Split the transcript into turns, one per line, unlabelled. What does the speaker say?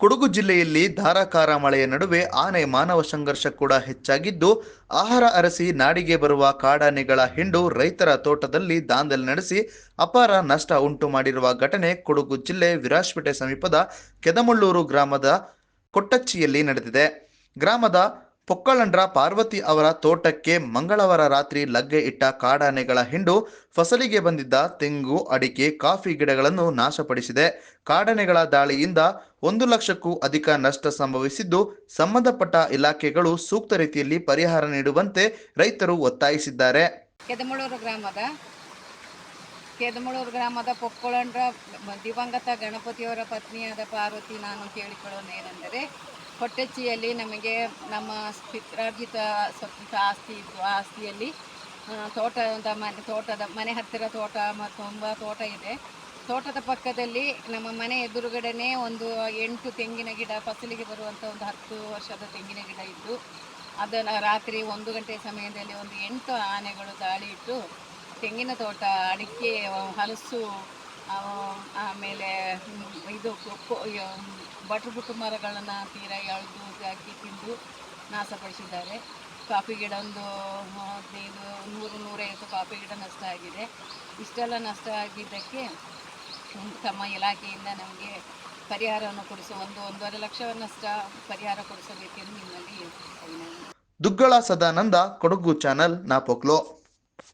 ಕೊಡಗು ಜಿಲ್ಲೆಯಲ್ಲಿ ಧಾರಾಕಾರ ಮಳೆಯ ನಡುವೆ ಆನೆ ಮಾನವ ಸಂಘರ್ಷ ಕೂಡ ಹೆಚ್ಚಾಗಿದ್ದು, ಆಹಾರ ಅರಸಿ ನಾಡಿಗೆ ಬರುವ ಕಾಡಾನೆಗಳ ಹಿಂಡು ರೈತರ ತೋಟದಲ್ಲಿ ದಾಂಧಲೆ ನಡೆಸಿ ಅಪಾರ ನಷ್ಟ ಉಂಟು ಮಾಡಿರುವ ಘಟನೆ ಕೊಡಗು ಜಿಲ್ಲೆ ವಿರಾಜ್ಪೇಟೆ ಸಮೀಪದ ಕೆದಮಳ್ಳೂರು ಗ್ರಾಮದ ಕೊಟ್ಟಚ್ಚಿಯಲ್ಲಿ ನಡೆದಿದೆ. ಗ್ರಾಮದ ಪೊಕ್ಕಳಂಡ್ರ ಪಾರ್ವತಿ ಅವರ ತೋಟಕ್ಕೆ ಮಂಗಳವಾರ ರಾತ್ರಿ ಲಗ್ಗೆ ಇಟ್ಟ ಕಾಡಾನೆಗಳ ಹಿಂಡು ಫಸಲಿಗೆ ಬಂದಿದ್ದ ತೆಂಗು, ಅಡಿಕೆ, ಕಾಫಿ ಗಿಡಗಳನ್ನು ನಾಶಪಡಿಸಿದೆ. ಕಾಡಾನೆಗಳ ದಾಳಿಯಿಂದ ಒಂದು ಲಕ್ಷಕ್ಕೂ ಅಧಿಕ ನಷ್ಟ ಸಂಭವಿಸಿದ್ದು, ಸಂಬಂಧಪಟ್ಟ ಇಲಾಖೆಗಳು ಸೂಕ್ತ ರೀತಿಯಲ್ಲಿ ಪರಿಹಾರ ನೀಡುವಂತೆ ರೈತರು ಒತ್ತಾಯಿಸಿದ್ದಾರೆ.
ಕೆದಮಳೂರು ಗ್ರಾಮದ ಕೆದಮಳೂರು ಗ್ರಾಮದ ಪೊಕ್ಕಳಂಡ್ರ ದಿವಂಗತ ಗಣಪತಿಯವರ ಪತ್ನಿಯಾದ ಪಾರ್ವತಿ ನಾನು ಕೇಳಿಕೊಳ್ಳೋದೇನೆಂದರೆ ಹೊಟ್ಟೆಚ್ಚಿಯಲ್ಲಿ ನಮಗೆ ನಮ್ಮ ಪಿತ್ರಾರ್ಜಿತ ಸ್ವಲ್ಪ ಆಸ್ತಿ ಇತ್ತು ಆ ಆಸ್ತಿಯಲ್ಲಿ ತೋಟದ ಮನೆ ತೋಟದ, ಮನೆ ಹತ್ತಿರ ತೋಟ ಮತ್ತು ತುಂಬ ತೋಟ ಇದೆ. ತೋಟದ ಪಕ್ಕದಲ್ಲಿ ನಮ್ಮ ಮನೆ ಎದುರುಗಡೆನೇ ಒಂದು ಎಂಟು ತೆಂಗಿನ ಗಿಡ, ಫಸಲಿಗೆ ಬರುವಂಥ ಒಂದು ಹತ್ತು ವರ್ಷದ ತೆಂಗಿನ ಗಿಡ ಇದ್ದು, ಅದನ್ನು ರಾತ್ರಿ ಒಂದು ಗಂಟೆ ಸಮಯದಲ್ಲಿ ಒಂದು ಎಂಟು ಆನೆಗಳು ದಾಳಿ ಇಟ್ಟು ತೆಂಗಿನ ತೋಟ ಅಡಿಕೆ ಹಲಸು ಆಮೇಲೆ ಇದು ಬಟ್ರು ಬುಟ್ಟು ಮರಗಳನ್ನು ತೀರ ಎಳೆದು ಹಾಕಿ ತಿಂದು ನಾಶಪಡಿಸಿದ್ದಾರೆ. ಕಾಫಿ ಗಿಡ ಒಂದು ಹದಿನೈದು, ನೂರು, ನೂರೈವತ್ತು ಕಾಫಿ ಗಿಡ ನಷ್ಟ ಆಗಿದೆ. ಇಷ್ಟೆಲ್ಲ ನಷ್ಟ ಆಗಿದ್ದಕ್ಕೆ ತಮ್ಮ ಇಲಾಖೆಯಿಂದ ನಮಗೆ ಪರಿಹಾರವನ್ನು ಕೊಡಿಸುವ ಒಂದು, ಒಂದೂವರೆ ಲಕ್ಷವನ್ನಷ್ಟ ಪರಿಹಾರ ಕೊಡಿಸಬೇಕೆಂದು ನಿಮ್ಮಲ್ಲಿ
ದುಗ್ಗಳ ಸದಾನಂದ, ಕೊಡಗು ಚಾನಲ್, ನಾಪೋಕ್ಲೋ.